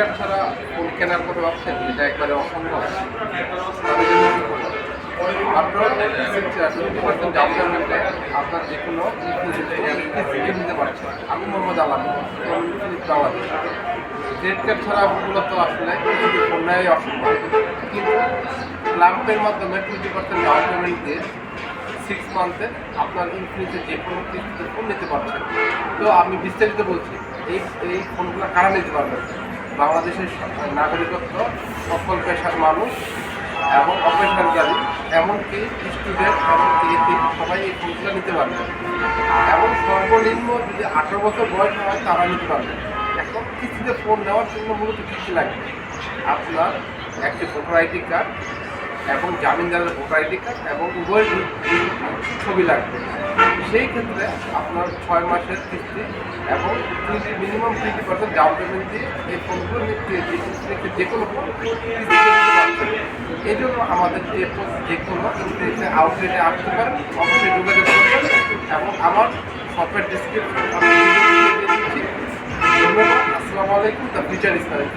Card ছাড়া phone কেনার কথা ভাবছেন এটা একবারে অসম্ভব। পেমেন্টে আপনার যে কোনো নিতে পারছেন। আমি মোহাম্মদ আলাম বাংলাদেশ। ক্রেডিট কার্ড ছাড়া মূলত আসলে ফোন নেওয়াই অসম্ভব। কিন্তু প্লাম্পের মাধ্যমে টোয়েন্টি পার্সেন্ট ডাউন সিক্স মান্থে আপনার ইনফিনিতে যে কোনো নিতে পারছেন। তো আমি বিস্তারিত বলছি, এই এই ফোনগুলো কারা নিতে পারবেন বাংলাদেশের নাগরিকত্ব সকল পেশার মানুষ এবং অপেশারকারী এমনকি স্টুডেন্ট এমনকি সবাই এই ফোনগুলো নিতে পারবে। এবং সর্বনিম্ন যদি আঠারো বছর বয়স হয়, তারা নিতে পারবে। এখন কিস্তিতে ফোন নেওয়ার জন্য মূলত কী লাগবে আপনার একটি ভোটার আইডি কার্ড এবং জামিনদারের ভোটার আইডি কার্ড এবং উভয়ের ছবি লাগবে। সেই ক্ষেত্রে আপনার ছয় মাসের কিস্তি এবং twenty minimum twenty percent down payment দিয়ে এই ফোনগুলো যে কোনো ফোন এই জন্য আমাদের যে যে কোনো ইন্টারনেটে আউটলেটে আসতে পারেন, অবশ্যই যোগাযোগ করবেন এবং আমার সফটওয়্যার ডিসক্রিপশন ধন্যবাদ, আসসালামু আলাইকুম, দ্য ফিউচার ইসলামিক